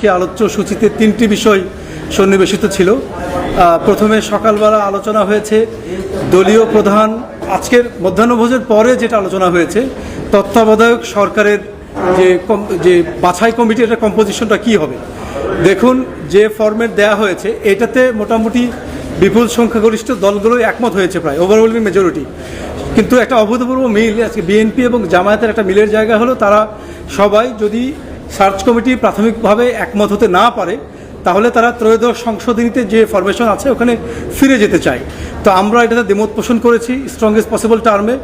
আজকে আলোচ্য সূচিতে তিনটি বিষয় সন্নিবেশিত ছিল। প্রথমে সকালবেলা আলোচনা হয়েছে দলীয় প্রধান আজকের মধ্যাহ্নভোজের পরে যেটা আলোচনা হয়েছে, তত্ত্বাবধায়ক সরকারের যে যে বাছাই কমিটি এটা কম্পোজিশনটা কি হবে। দেখুন, যে ফরম্যাট দেয়া হয়েছে, এটাতে মোটামুটি বিপুল সংখ্যাগরিষ্ঠ দলগুলো একমত হয়েছে প্রায় ওভারওয়েলমিং মেজরিটি কিন্তু একটা অভূতপূর্ব মিল, আজকে বিএনপি এবং জামায়াতের একটা মিলের জায়গা হলো, তারা সবাই যদি সার্চ কমিটি প্রাথমিকভাবে একমত হতে না পারে, তাহলে তারা ত্রয়োদশ সংশোধনীতে যে ফরমেশন আছে ওখানে ফিরে যেতে চায়। তো আমরা এটাতে দ্বিমত পোষণ করেছি স্ট্রংগেস্ট পসিবল টার্মে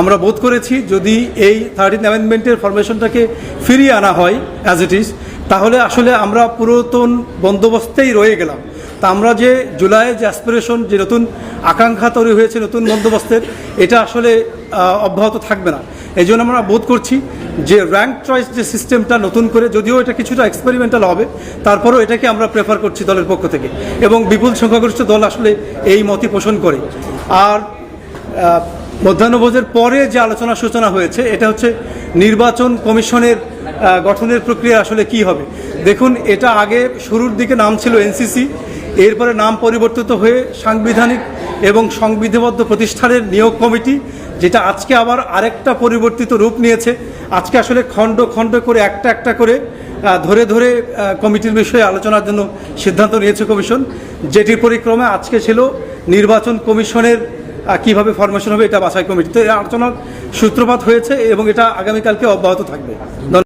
আমরা বোধ করেছি যদি এই থার্টিন অ্যামেন্ডমেন্টের ফরমেশনটাকে ফিরিয়ে আনা হয় অ্যাজ ইট ইজ তাহলে আসলে আমরা পুরাতন বন্দোবস্তেই রয়ে গেলাম। তা আমরা যে জুলাইয়ে যে অ্যাসপিরেশন যে নতুন আকাঙ্ক্ষা তৈরি হয়েছে নতুন বন্দোবস্তের, এটা আসলে অব্যাহত থাকবে না। এই জন্য আমরা বোধ করছি যে র্যাঙ্ক চয়েস যে সিস্টেমটা নতুন করে, যদিও এটা কিছুটা এক্সপেরিমেন্টাল হবে, তারপরেও এটাকে আমরা প্রেফার করছি দলের পক্ষ থেকে। এবং বিপুল সংখ্যাগরিষ্ঠ দল আসলে এই মতই পোষণ করে। আর মধ্যাহ্নভোজের পরে যে আলোচনা সূচনা হয়েছে, এটা হচ্ছে নির্বাচন কমিশনের গঠনের প্রক্রিয়া আসলে কি হবে। দেখুন, এটা আগে শুরুর দিকে নাম ছিল এনসিসি, এরপরে নাম পরিবর্তিত হয়ে সাংবিধানিক এবং সংবিধিবদ্ধ প্রতিষ্ঠানের নিয়োগ কমিটি যেটা আজকে আবার আরেকটা পরিবর্তিত রূপ নিয়েছে। আজকে আসলে খণ্ড খণ্ড করে, একটা একটা করে ধরে ধরে কমিটির বিষয়ে আলোচনার জন্য সিদ্ধান্ত নিয়েছে কমিশন। যেটির পরিক্রমে আজকে ছিল নির্বাচন কমিশনের কীভাবে ফরমেশন হবে এটা বাছাই কমিটি তো এই আলোচনার সূত্রপাত হয়েছে এবং এটা আগামীকালকে অব্যাহত থাকবে।